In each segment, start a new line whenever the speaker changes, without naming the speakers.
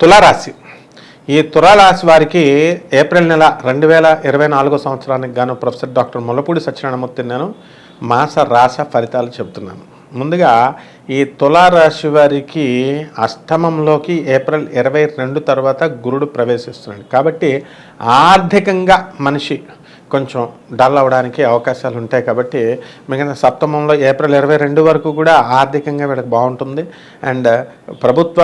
తులారాశి. ఈ తులారాశి వారికి ఏప్రిల్ నెల రెండు వేల ఇరవై నాలుగో సంవత్సరానికి గాను ప్రొఫెసర్ డాక్టర్ ముల్లపూడి సత్యనారాయణమూర్తి నేను మాస రాశ ఫలితాలు చెబుతున్నాను. ముందుగా ఈ తులారాశి వారికి అష్టమంలోకి ఏప్రిల్ ఇరవై రెండు తర్వాత గురుడు ప్రవేశిస్తున్నాడు. కాబట్టి ఆర్థికంగా మనిషి కొంచెం డల్ అవ్వడానికి అవకాశాలు ఉంటాయి కాబట్టి మిగిలిన సప్తమంలో ఏప్రిల్ ఇరవై రెండు వరకు కూడా ఆర్థికంగా వీళ్ళకి బాగుంటుంది. అండ్ uh, ప్రభుత్వ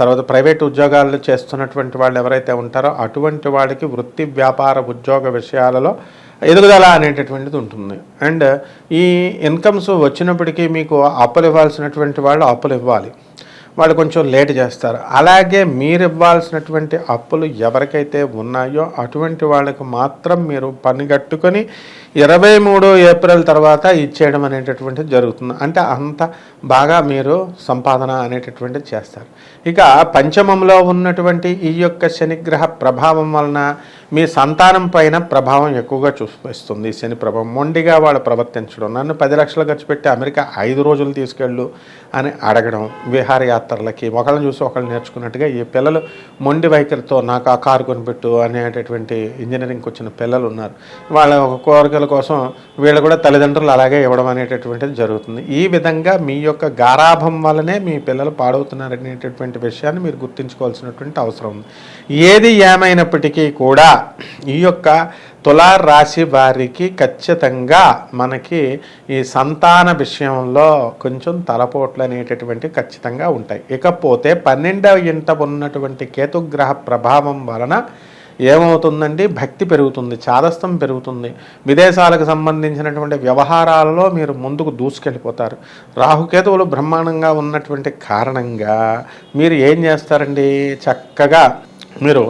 తర్వాత ప్రైవేట్ ఉద్యోగాలు చేస్తున్నటువంటి వాళ్ళు ఎవరైతే ఉంటారో అటువంటి వాళ్ళకి వృత్తి వ్యాపార ఉద్యోగ విషయాలలో ఎదుగుదల అనేటటువంటిది ఉంటుంది. అండ్ ఈ ఇన్కమ్స్ వచ్చినప్పటికీ మీకు అప్పులు ఇవ్వాల్సినటువంటి వాళ్ళు అప్పులు ఇవ్వాలి. వాళ్ళు కొంచెం లేట్ చేస్తారు. అలాగే మీరు ఇవ్వాల్సినటువంటి అప్పులు ఎవరికైతే ఉన్నాయో అటువంటి వాళ్ళకి మాత్రం మీరు పని కట్టుకొని ఇరవై మూడు ఏప్రిల్ తర్వాత ఇచ్చేయడం అనేటటువంటిది జరుగుతుంది. అంటే అంత బాగా మీరు సంపాదన అనేటటువంటిది చేస్తారు. ఇక పంచమంలో ఉన్నటువంటి ఈ యొక్క శనిగ్రహ ప్రభావం వలన మీ సంతానం పైన ప్రభావం ఎక్కువగా చూపిస్తుంది. శని ప్రభావం మొండిగా వాళ్ళు ప్రవర్తించడం. నన్ను పది లక్షలు ఖర్చు పెట్టి అమెరికా ఐదు రోజులు తీసుకెళ్ళు అని అడగడం విహారయాత్రలకి ఒకళ్ళని చూసి ఒకళ్ళు నేర్చుకున్నట్టుగా ఈ పిల్లలు మొండి వైఖరితో నాకు ఆ కారు కొనిపెట్టు అనేటటువంటి ఇంజనీరింగ్కి వచ్చిన పిల్లలు ఉన్నారు. వాళ్ళ ఒక కోరిక కోరికల కోసం వీళ్ళు కూడా తల్లిదండ్రులు అలాగే ఇవ్వడం అనేటటువంటిది జరుగుతుంది. ఈ విధంగా మీ యొక్క గారాభం వల్లనే మీ పిల్లలు పాడవుతున్నారు అనేటటువంటి విషయాన్ని మీరు గుర్తుంచుకోవాల్సినటువంటి అవసరం ఉంది. ఏది ఏమైనప్పటికీ కూడా ఈ యొక్క తులా రాశి వారికి ఖచ్చితంగా మనకి ఈ సంతాన విషయంలో కొంచెం తలపోట్లు అనేటటువంటి ఖచ్చితంగా ఉంటాయి. ఇకపోతే పన్నెండవ ఇంట ఉన్నటువంటి కేతుగ్రహ ప్రభావం వలన ఏమవుతుందండి? భక్తి పెరుగుతుంది చాదస్తం పెరుగుతుంది. విదేశాలకు సంబంధించినటువంటి వ్యవహారాలలో మీరు ముందుకు దూసుకెళ్ళిపోతారు. రాహుకేతువులు బ్రహ్మాండంగా ఉన్నటువంటి కారణంగా మీరు ఏం చేస్తారండి? చక్కగా మీరు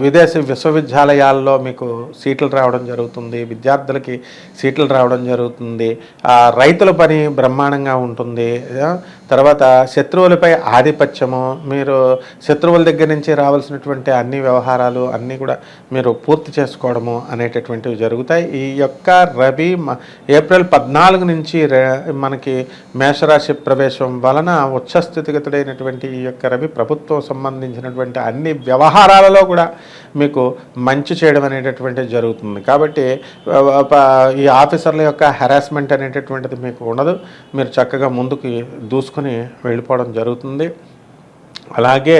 విదేశీ విశ్వవిద్యాలయాల్లో మీకు సీట్లు రావడం జరుగుతుంది విద్యార్థులకి సీట్లు రావడం జరుగుతుంది. రైతుల పని బ్రహ్మాండంగా ఉంటుంది. తర్వాత శత్రువులపై ఆధిపత్యము మీరు శత్రువుల దగ్గర నుంచి రావాల్సినటువంటి అన్ని వ్యవహారాలు అన్నీ కూడా మీరు పూర్తి చేసుకోవడము అనేటటువంటివి జరుగుతాయి. ఈ యొక్క రవి మ- ఏప్రిల్ పద్నాలుగు నుంచి మనకి మేషరాశి ప్రవేశం వలన ఉచ్చస్థితిగతుడైనటువంటి ఈ యొక్క రవి ప్రభుత్వం సంబంధించినటువంటి అన్ని వ్యవహారాలలో కూడా మీకు మంచి చేయడం అనేటటువంటిది జరుగుతుంది. కాబట్టి ఈ ఆఫీసర్ల యొక్క హెరాస్మెంట్ అనేటటువంటిది మీకు ఉండదు. మీరు చక్కగా ముందుకు దూసుకుని వెళ్ళిపోవడం జరుగుతుంది. అలాగే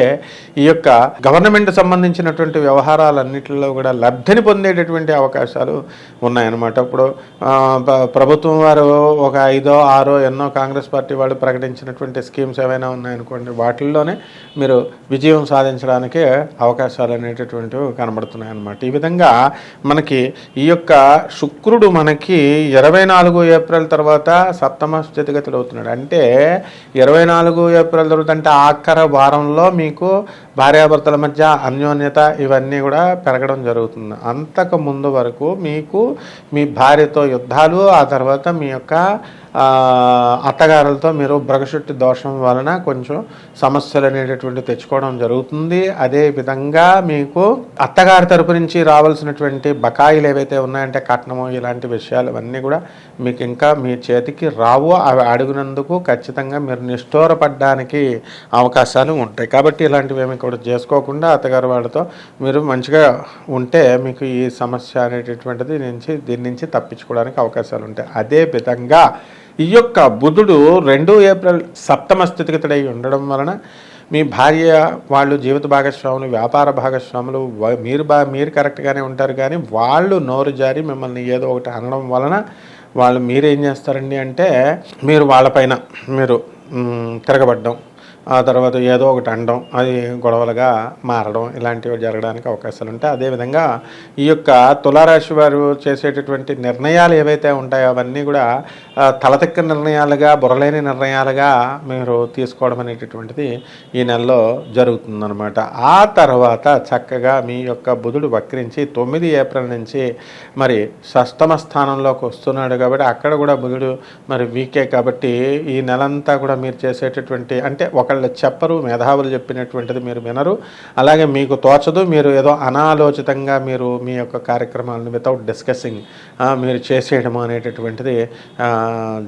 ఈ యొక్క గవర్నమెంట్ సంబంధించినటువంటి వ్యవహారాలన్నింటిలో కూడా లబ్ధిని పొందేటటువంటి అవకాశాలు ఉన్నాయన్నమాట. ఇప్పుడు ప్రభుత్వం వారు ఒక ఐదో ఆరో ఎన్నో కాంగ్రెస్ పార్టీ వాళ్ళు ప్రకటించినటువంటి స్కీమ్స్ ఏవైనా ఉన్నాయనుకోండి వాటిల్లోనే మీరు విజయం సాధించడానికి అవకాశాలు అనేటటువంటివి కనబడుతున్నాయన్నమాట. ఈ విధంగా మనకి ఈ యొక్క శుక్రుడు మనకి ఇరవై నాలుగు ఏప్రిల్ తర్వాత సప్తమ స్థితిగతులు అవుతున్నాడు అంటే ఇరవై నాలుగు ఏప్రిల్ తర్వాత అంటే ఆఖర వారంలో మీకు భార్యాభర్తల మధ్య అన్యోన్యత ఇవన్నీ కూడా పెరగడం జరుగుతుంది. అంతకు ముందు వరకు మీకు మీ భార్యతో యుద్ధాలు ఆ తర్వాత మీ యొక్క అత్తగారులతో మీరు బ్రగశుట్టి దోషం వలన కొంచెం సమస్యలు అనేటటువంటి తెచ్చుకోవడం జరుగుతుంది. అదే విధంగా మీకు అత్తగారి తరపు నుంచి రావాల్సినటువంటి బకాయిలు ఏవైతే ఉన్నాయంటే కట్నము ఇలాంటి విషయాలు అవన్నీ కూడా మీకు ఇంకా మీ చేతికి రావు. అవి అడుగునందుకు ఖచ్చితంగా మీరు నిష్ఠూరపడడానికి అవకాశాలు ఉంటాయి. కాబట్టి ఇలాంటివి ఏమి కూడా చేసుకోకుండా అత్తగారు వాళ్ళతో మీరు మంచిగా ఉంటే మీకు ఈ సమస్య అనేటటువంటిది నుంచి దీని నుంచి తప్పించుకోవడానికి అవకాశాలు ఉంటాయి. అదే విధంగా ఈ యొక్క బుధుడు రెండు ఏప్రిల్ సప్తమ స్థితిగతుడై ఉండడం వలన మీ భార్య వాళ్ళు జీవిత భాగస్వాములు వ్యాపార భాగస్వాములు మీరు బా మీరు కరెక్ట్గానే ఉంటారు కానీ వాళ్ళు నోరు జారి మిమ్మల్ని ఏదో ఒకటి అనడం వలన వాళ్ళు మీరేం చేస్తారండి అంటే మీరు వాళ్ళపైన మీరు తిరగబడ్డం. ఆ తర్వాత ఏదో ఒకటి అనడం అది గొడవలుగా మారడం ఇలాంటివి జరగడానికి అవకాశాలు ఉంటాయి. అదేవిధంగా ఈ యొక్క తులారాశి వారు చేసేటటువంటి నిర్ణయాలు ఏవైతే ఉంటాయో అవన్నీ కూడా ఆ, తలతిక్క నిర్ణయాలుగా బుర్రలేని నిర్ణయాలుగా మీరు తీసుకోవడం అనేటటువంటిది ఈ నెలలో జరుగుతుందనమాట ఆ తర్వాత చక్కగా మీ యొక్క బుధుడు వక్రించి తొమ్మిది ఏప్రిల్ నుంచి మరి షష్టమ స్థానంలోకి వస్తున్నాడు కాబట్టి అక్కడ కూడా బుధుడు మరి వీకే కాబట్టి ఈ నెలంతా కూడా మీరు చేసేటటువంటి అంటే ఒక ఒకళ్ళు చెప్పరు మేధావులు చెప్పినటువంటిది మీరు వినరు. అలాగే మీకు తోచదు మీరు ఏదో అనాలోచితంగా మీరు మీ యొక్క కార్యక్రమాలను వితౌట్ డిస్కసింగ్ మీరు చేసేయడం అనేటటువంటిది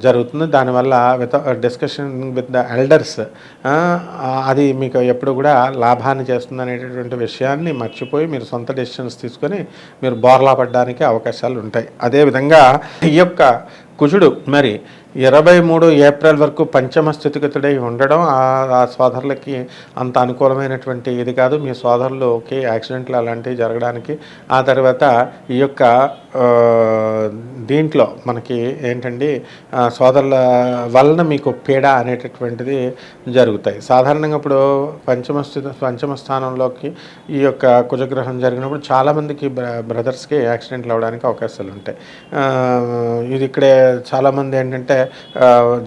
జరుగుతుంది. దానివల్ల without discussion with the elders అది మీకు ఎప్పుడు కూడా లాభాన్ని చేస్తుంది అనేటటువంటి విషయాన్ని మర్చిపోయి మీరు సొంత డెసిషన్స్ తీసుకొని మీరు బోర్లా పడడానికి అవకాశాలు ఉంటాయి. అదేవిధంగా ఈ యొక్క కుజుడు మరి ఇరవై మూడు ఏప్రిల్ వరకు పంచమ స్థితిగతుడై ఉండడం ఆ- సోదరులకి అంత అనుకూలమైనటువంటి ఇది కాదు. మీ సోదరులకి యాక్సిడెంట్లు అలాంటివి జరగడానికి. ఆ తర్వాత ఈ యొక్క దీంట్లో మనకి ఏంటండి సోదరుల వలన మీకు పీడ అనేటటువంటిది జరుగుతాయి. సాధారణంగా ఇప్పుడు పంచమ స్థితి పంచమ స్థానంలోకి ఈ యొక్క కుజగ్రహం జరిగినప్పుడు చాలామందికి బ్ర బ్రదర్స్కి యాక్సిడెంట్లు అవడానికి అవకాశాలు ఉంటాయి ఇది ఇక్కడే చాలామంది ఏంటంటే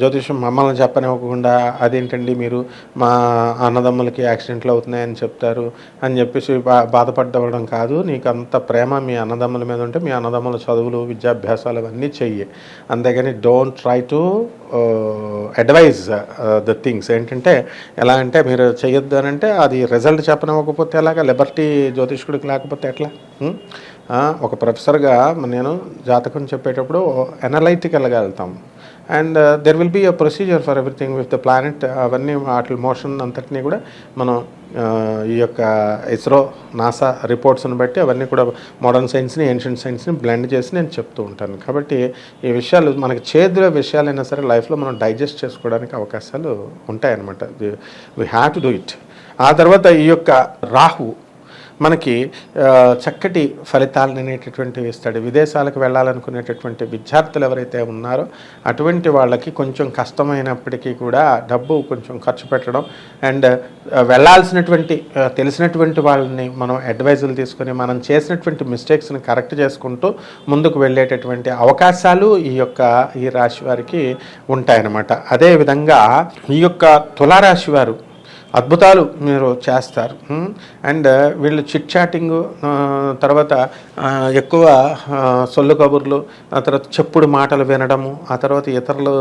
జ్యోతిషం మమ్మల్ని చెప్పనివ్వకుండా అదేంటండి మీరు మా అన్నదమ్ములకి యాక్సిడెంట్లు అవుతున్నాయని చెప్తారు అని చెప్పేసి బా బాధపడవడం కాదు. నీకు అంత ప్రేమ మీ అన్నదమ్ముల మీద ఉంటే మీ అన్నదమ్ముల చదువులు విద్యాభ్యాసాలు అవన్నీ చెయ్యి. అంతేగాని don't try to advise the things ఏంటంటే ఎలా అంటే మీరు చేయొద్దు అని అంటే అది రిజల్ట్ చెప్పనివ్వకపోతే ఎలాగా? లిబర్టీ జ్యోతిష్కుడికి లేకపోతే ఎట్లా? ఒక ప్రొఫెసర్గా నేను జాతకం చెప్పేటప్పుడు ఎనలైటికల్గా వెళ్తాం. And there will be a procedure for everything with the planet అవన్నీ వాటి మోషన్ అంతటినీ కూడా మనం ఈ యొక్క ఇస్రో నాసా రిపోర్ట్స్ని బట్టి అవన్నీ కూడా మోడర్న్ సైన్స్ని ఏన్షియంట్ సైన్స్ని బ్లెండ్ చేసి నేను చెప్తూ ఉంటాను. కాబట్టి ఈ విషయాలు మనకి చేదుల విషయాలైనా సరే లైఫ్లో మనం డైజెస్ట్ చేసుకోవడానికి అవకాశాలు ఉంటాయన్నమాట. We have to do it ఆ తర్వాత ఈ యొక్క రాహు మనకి చక్కటి ఫలితాలను అనేటటువంటివి ఇస్తాడు విదేశాలకు వెళ్ళాలనుకునేటటువంటి విద్యార్థులు ఎవరైతే ఉన్నారో అటువంటి వాళ్ళకి కొంచెం కష్టమైనప్పటికీ కూడా డబ్బు కొంచెం ఖర్చు పెట్టడం అండ్ వెళ్ళాల్సినటువంటి తెలిసినటువంటి వాళ్ళని మనం అడ్వైజులు తీసుకొని మనం చేసినటువంటి మిస్టేక్స్ని కరెక్ట్ చేసుకుంటూ ముందుకు వెళ్ళేటటువంటి అవకాశాలు ఈ యొక్క ఈ రాశి వారికి ఉంటాయన్నమాట. అదేవిధంగా ఈ యొక్క తులారాశి వారు అద్భుతాలు మీరు చేస్తారు. అండ్ వీళ్ళు చిట్ చాటింగ్ తర్వాత ఎక్కువ సొల్లు కబుర్లు ఆ తర్వాత చెప్పుడు మాటలు వినడము ఆ తర్వాత ఇతరులు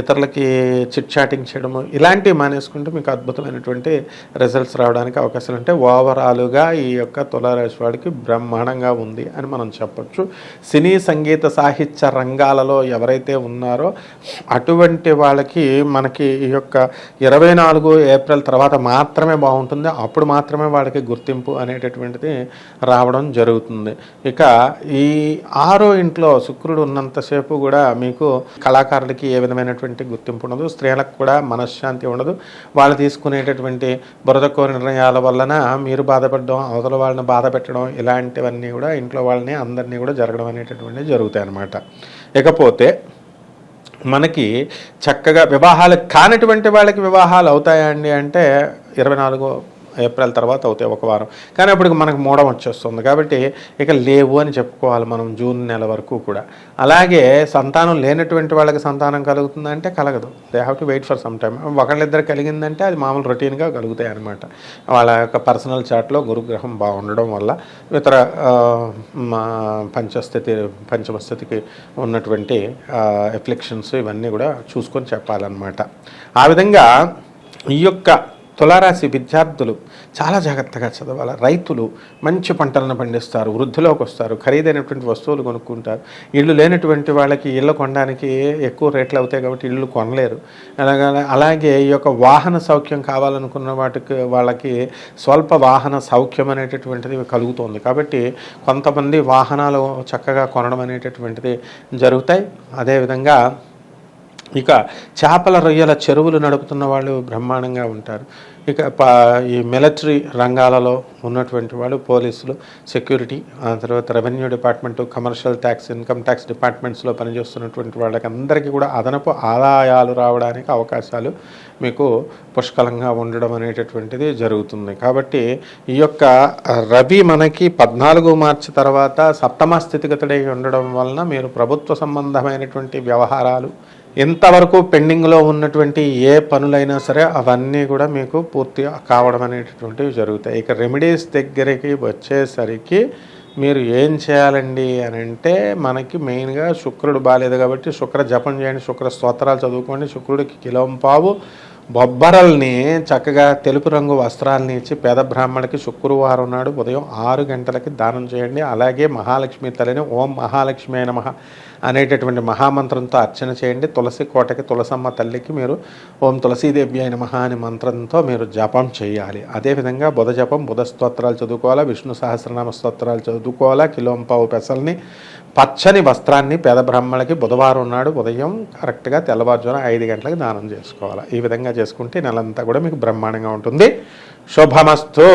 ఇతరులకి చిట్ చాటింగ్ చేయడము ఇలాంటివి మానేసుకుంటే మీకు అద్భుతమైనటువంటి రిజల్ట్స్ రావడానికి అవకాశాలు ఉంటాయి. ఓవరాల్గా ఈ యొక్క తులారాశి వాడికి బ్రహ్మాండంగా ఉంది అని మనం చెప్పొచ్చు. సినీ సంగీత సాహిత్య రంగాలలో ఎవరైతే ఉన్నారో అటువంటి వాళ్ళకి మనకి ఈ యొక్క ఇరవై నాలుగు ఏప్రిల్ తర్వాత మాత్రమే బాగుంటుంది అప్పుడు మాత్రమే వాళ్ళకి గుర్తింపు అనేటటువంటిది రావడం జరుగుతుంది. ఇక ఈ ఆరో ఇంట్లో శుక్రుడు ఉన్నంతసేపు కూడా మీకు కళాకారులకి ఏ విధమైనటువంటి గుర్తింపు ఉండదు స్త్రీలకు కూడా మనశ్శాంతి ఉండదు. వాళ్ళు తీసుకునేటటువంటి బురదకో నిర్ణయాల వలన మీరు బాధపడడం అవతల వాళ్ళని బాధ పెట్టడం ఇలాంటివన్నీ కూడా ఇంట్లో వాళ్ళని అందరినీ కూడా జరగడం అనేటటువంటివి జరుగుతాయి అన్నమాట ఇకపోతే మనకి చక్కగా వివాహాలు కానటువంటి వాళ్ళకి వివాహాలు అవుతాయండి అంటే ఇరవై నాలుగో ఏప్రిల్ తర్వాత అవుతాయి ఒక వారం. కానీ అప్పటికి మనకు మూడం వచ్చేస్తుంది. కాబట్టి ఇక లేవు అని చెప్పుకోవాలి మనం జూన్ నెల వరకు కూడా. అలాగే సంతానం లేనటువంటి వాళ్ళకి సంతానం కలుగుతుందంటే కలగదు. They have to wait for some time ఒకళ్ళిద్దరు కలిగిందంటే అది మామూలు రొటీన్గా కలుగుతాయి అనమాట వాళ్ళ యొక్క పర్సనల్ చాట్లో గురుగ్రహం బాగుండడం వల్ల ఇతర మా పంచస్థితి పంచమస్థితికి ఉన్నటువంటి ఎఫ్లిక్షన్స్ ఇవన్నీ కూడా చూసుకొని చెప్పాలన్నమాట. ఆ విధంగా ఈ యొక్క తులారాశి విద్యార్థులు చాలా జాగ్రత్తగా చదవాలి. రైతులు మంచి పంటలను పండిస్తారు వృద్ధిలోకి వస్తారు ఖరీదైనటువంటి వస్తువులు కొనుక్కుంటారు. ఇళ్ళు లేనటువంటి వాళ్ళకి ఇళ్ళు కొనడానికి ఎక్కువ రేట్లు అవుతాయి కాబట్టి ఇళ్ళు కొనలేరు. అలాగే అలాగే ఈ యొక్క వాహన సౌఖ్యం కావాలనుకున్న వాటికి వాళ్ళకి స్వల్ప వాహన సౌఖ్యం అనేటటువంటిది కలుగుతుంది. కాబట్టి కొంతమంది వాహనాలు చక్కగా కొనడం అనేటటువంటిది జరుగుతాయి. అదేవిధంగా ఇక చేపల రొయ్యల చెరువులు నడుపుతున్న వాళ్ళు బ్రహ్మాండంగా ఉంటారు. ఇక ఈ మిలిటరీ రంగాలలో ఉన్నటువంటి వాళ్ళు పోలీసులు సెక్యూరిటీ ఆ తర్వాత revenue department commercial tax income tax డిపార్ట్మెంట్స్లో పనిచేస్తున్నటువంటి వాళ్ళకి అందరికీ కూడా అదనపు ఆదాయాలు రావడానికి అవకాశాలు మీకు పుష్కలంగా ఉండడం అనేటటువంటిది జరుగుతుంది. కాబట్టి ఈ యొక్క రవి మనకి పద్నాలుగు మార్చి తర్వాత సప్తమ స్థితిగతుడై ఉండడం వలన మీరు ప్రభుత్వ సంబంధమైనటువంటి వ్యవహారాలు ఇంతవరకు పెండింగ్లో ఉన్నటువంటి ఏ పనులైనా సరే అవన్నీ కూడా మీకు పూర్తి కావడం అనేటటువంటివి జరుగుతాయి. ఇక రెమెడీస్ దగ్గరికి వచ్చేసరికి మీరు ఏం చేయాలండి అని అంటే మనకి మెయిన్గా శుక్రుడు బాగాలేదు కాబట్టి శుక్ర జపం చేయండి శుక్ర స్తోత్రాలు చదువుకోండి శుక్రుడికి కిలోం పావు బొబ్బరల్ని చక్కగా తెలుపు రంగు వస్త్రాలని ఇచ్చి పేద బ్రాహ్మణుడికి శుక్రవారం నాడు ఉదయం ఆరు గంటలకి దానం చేయండి. అలాగే మహాలక్ష్మి తల్లిని ఓం మహాలక్ష్మి అయిన మహా అనేటటువంటి మహామంత్రంతో అర్చన చేయండి. తులసి కోటకి తులసమ్మ తల్లికి మీరు ఓం తులసీదేవి అయిన మహా అనే మంత్రంతో మీరు జపం చేయాలి. అదేవిధంగా బుధ జపం బుధ స్తోత్రాలు చదువుకోవాలా విష్ణు సహస్రనామ స్తోత్రాలు చదువుకోవాలా కిలోంపావు పెసల్ని పచ్చని వస్త్రాన్ని పేద బ్రాహ్మణులకి బుధవారం నాడు ఉదయం కరెక్ట్గా తెల్లవారుజామున ఐదు గంటలకు దానం చేసుకోవాలి. ఈ విధంగా చేసుకుంటే నెలంతా కూడా మీకు బ్రహ్మాండంగా ఉంటుంది. శుభమస్తు.